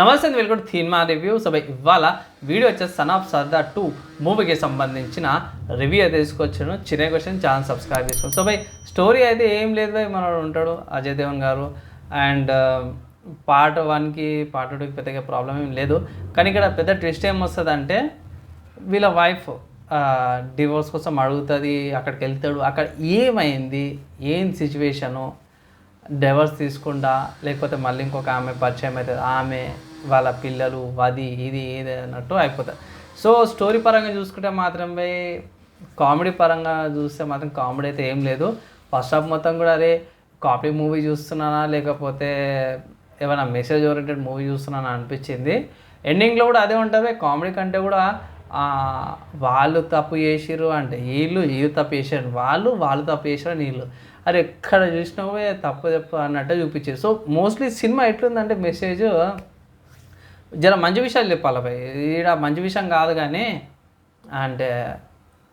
నమస్తే welcome to Theenma review. So ఇవాళ video వచ్చేసి సన్ ఆఫ్ సర్దార్ టూ మూవీకి సంబంధించిన రివ్యూ అయితే తీసుకొచ్చాను. చిన్న క్వశ్చన్ ఛానల్ సబ్స్క్రైబ్ చేసుకోండి. సో భయ్ స్టోరీ అయితే ఏం లేదు భయ్ మనోడు ఉంటాడు అజయ్ దేవన్ గారు. అండ్ పార్ట్ వన్కి పార్ట్ టూకి పెద్దగా ప్రాబ్లం ఏం లేదు. కానీ ఇక్కడ పెద్ద ట్విస్ట్ ఏం వస్తుంది అంటే వీళ్ళ వైఫ్ డివోర్స్ కోసం అడుగుతుంది అక్కడికి వెళ్తాడు. అక్కడ ఏమైంది ఏం సిచ్యువేషను డైవర్స్ తీసుకుండా లేకపోతే మళ్ళీ ఇంకొక ఆమె పరిచయం అవుతుంది ఆమె వాళ్ళ పిల్లలు అది ఇది ఇది అన్నట్టు అయిపోతుంది సో స్టోరీ పరంగా చూసుకుంటే మాత్రమే కామెడీ పరంగా చూస్తే మాత్రం కామెడీ అయితే ఏం లేదు. ఫస్ట్ హాఫ్ మొత్తం కూడా అరే కామెడీ మూవీ చూస్తున్నానా లేకపోతే ఏమైనా మెసేజ్ ఓరియంటెడ్ మూవీ చూస్తున్నానా అనిపించింది. ఎండింగ్లో కూడా అదే ఉంటుంది కామెడీ కంటే కూడా వాళ్ళు తప్పు చేసిర్రు అంటే వీళ్ళు వీళ్ళు తప్పు చేశారు. వాళ్ళు వాళ్ళు తప్పు చేశారు వీళ్ళు. అరే ఎక్కడ చూసినా తప్పు తప్పు అన్నట్టు చూపించారు. సో మోస్ట్లీ సినిమా ఎట్లుందంటే మెసేజ్ జర మంచి విషయాలు చెప్పాలి భయ్ ఈడ మంచి విషయం కాదు కానీ అంటే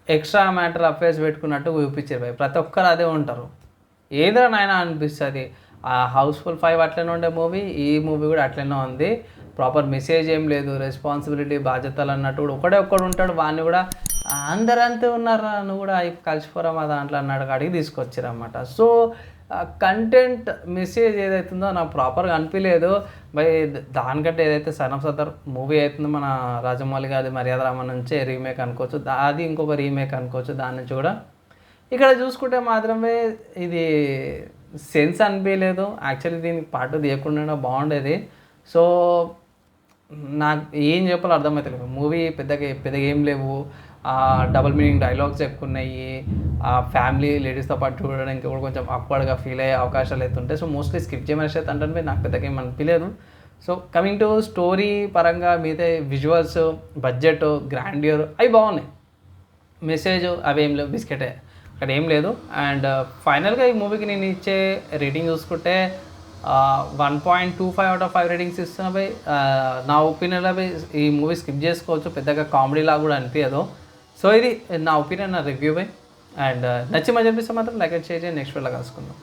ఎక్స్ట్రా మ్యాటర్ అఫేర్స్ పెట్టుకున్నట్టు చూపించారు భయ్ ప్రతి ఒక్కరు అదే ఉంటారు. ఏదో నాయన అనిపిస్తుంది? ఆ హౌస్ఫుల్ ఫైవ్ అట్లనే ఉండే మూవీ ఈ మూవీ కూడా అట్లనే ఉంది. ప్రాపర్ మెసేజ్ ఏం లేదు రెస్పాన్సిబిలిటీ బాధ్యతలు అన్నట్టు కూడా ఒకడే ఒక్కడు ఉంటాడు. వాడిని కూడా అందరంతే అందరూ అంతే ఉన్నారా? నువ్వు కూడా కలిసిపోరా మా దాంట్లో అన్నాడు. అడిగి తీసుకొచ్చారన్నమాట. సో కంటెంట్ మెసేజ్ ఏదైతుందో నాకు ప్రాపర్గా అనిపించలేదు బై దానికంటే ఏదైతే సన్ ఆఫ్ సదర్ మూవీ అవుతుందో మన రాజమౌళి గారి మర్యాద రామ నుంచే రీమేక్ అనుకోవచ్చు. అది ఇంకొక రీమేక్ అనుకోవచ్చు. దాని నుంచి కూడా ఇక్కడ చూసుకుంటే మాత్రమే ఇది సెన్స్ అనిపించలేదు యాక్చువల్లీ దీనికి పాటు తీయకుండా బాగుండేది. సో నాకు ఏం చెప్పాలో అర్థమవుతలేదు మూవీ పెద్దగా పెద్దగా ఏం లేవు. డబుల్ మీనింగ్ డైలాగ్స్ ఎక్కువ ఉన్నాయి ఆ ఫ్యామిలీ లేడీస్తో పాటు చూడడానికి కూడా కొంచెం అక్వర్డ్గా ఫీల్ అయ్యే అవకాశాలు అయితే ఉంటాయి. సో మోస్ట్లీ స్కిప్ చేయమని అయితే అంటే నాకు పెద్దగా ఏం అనిపించలేదు సో కమింగ్ టు స్టోరీ పరంగా మిగతా విజువల్స్ బడ్జెట్ గ్రాండియర్ అవి బాగున్నాయి. మెసేజ్ అవి ఏం లేవు. బిస్కెటే అక్కడ ఏం లేదు. అండ్ ఫైనల్గా uh, ఈ మూవీకి నేను ఇచ్చే రేటింగ్ చూసుకుంటే one point two five out of five ratings ఇస్తున్నా పోయి నా ఒపీనియన్లో పోయి ఈ మూవీ స్కిప్ చేసుకోవచ్చు. పెద్దగా కామెడీ లాగా కూడా అనిపించదు సో ఇది నా ఒపీనియన్ నా రివ్యూ పోయి అండ్ నచ్చి మంచి అనిపిస్తే మాత్రం లైక్ షేర్ చేయండి. నెక్స్ట్ వీడియోలో కలుసుకుందాం.